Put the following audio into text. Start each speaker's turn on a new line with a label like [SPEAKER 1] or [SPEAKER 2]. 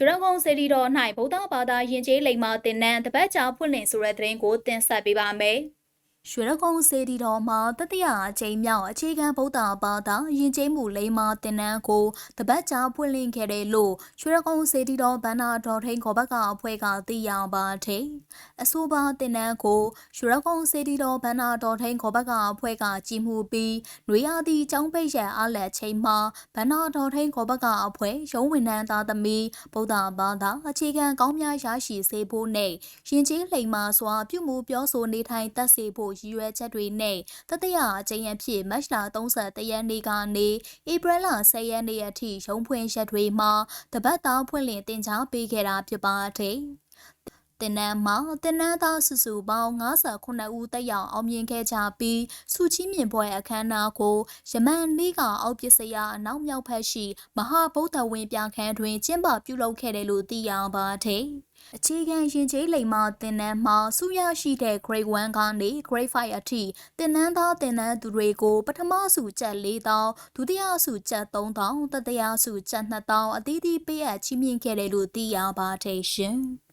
[SPEAKER 1] ရွှေရကုန်းစေတီတော်၌ဗုဒ္ဓဘာသာယဉ်ကျေးလိမ္မာတင်နန်းတပတ်ကြာဖွင့်လှစ်ဆိုတဲ့သတင်းကိုတင်ဆက်ပေးပါမယ်။ ရွှေရကုန်းစေတီတော်မှာတတိယအကြိမ်မြောက်အခြေခံဗုဒ္ဓဘာသာယဉ်ကျေးမှုလိမ္မာတင်နန်းကိုတပတ်ကြာဖွင့်လှစ်ခဲ့တယ်လို့ရွှေရကုန်းစေတီတော်ဗန္နာတော်ထိန်ခေါ်ဘက်ကအဖွဲ့ကသိရပါတယ်။အဆိုပါတင်နန်းကိုရွှေရကုန်းစေတီတော်ဗန္နာတော်ထိန်ခေါ်ဘက်ကအဖွဲ့ကကြီးမှုပြီးနွေရာသီကျောင်းပိတ်ရအားလက်ချိန်မှာဗန္နာတော်ထိန်ခေါ်ဘက်ကအဖွဲ့ရုံးဝန်ထမ်းသားသမီးဗုဒ္ဓဘာသာအခြေခံကောင်းများရရှိစေဖို့နဲ့ယဉ်ကျေးလိမ္မာစွာပြုမှုပြောဆိုနေထိုင်တတ်စေဖို့ရည်ရွယ်ချက်တွေနဲ့တတိယအကြိမ်အဖြစ်မတ်လ31ရက်နေ့ကနေဧပြီလ10ရက်နေ့အထိရုံးဖွင့်ရက်တွေမှာတပတ်သားဖွင့်လှစ်တင် जा ပေးခဲ့တာဖြစ်ပါတယ်။တင်နန်းမှာတင်နန်းသားစုစုပေါင်း59ဦးတက်ရောက်အောင်မြင်ခဲ့ကြပြီးစုချင်းမြင်ပွဲအခမ်းအနားကိုယမန်လေးကအောက်ပစ္စယအနောက်မြောက်ဖက်ရှိ မဟာဗုဒ္ဓဝင်းပြခန်းတွင်ကျင်းပပြုလုပ်ခဲ့တယ်လို့သိရပါတယ်။ အခြေခံရင်ကျေးလိမ်မာတင်နန်းမှာစုရရှိတဲ့ Grade 1ကနေ Grade 5အထိတင်နန်းသားတင်နန်းသူတွေကို ပထမစုကျပ်4000ဒုတိယစုကျပ်3000တတိယစုကျပ်2000အသီးသီးပေးအပ်ချီးမြှင့်ခဲ့တယ်လို့သိရပါတယ်ရှင်။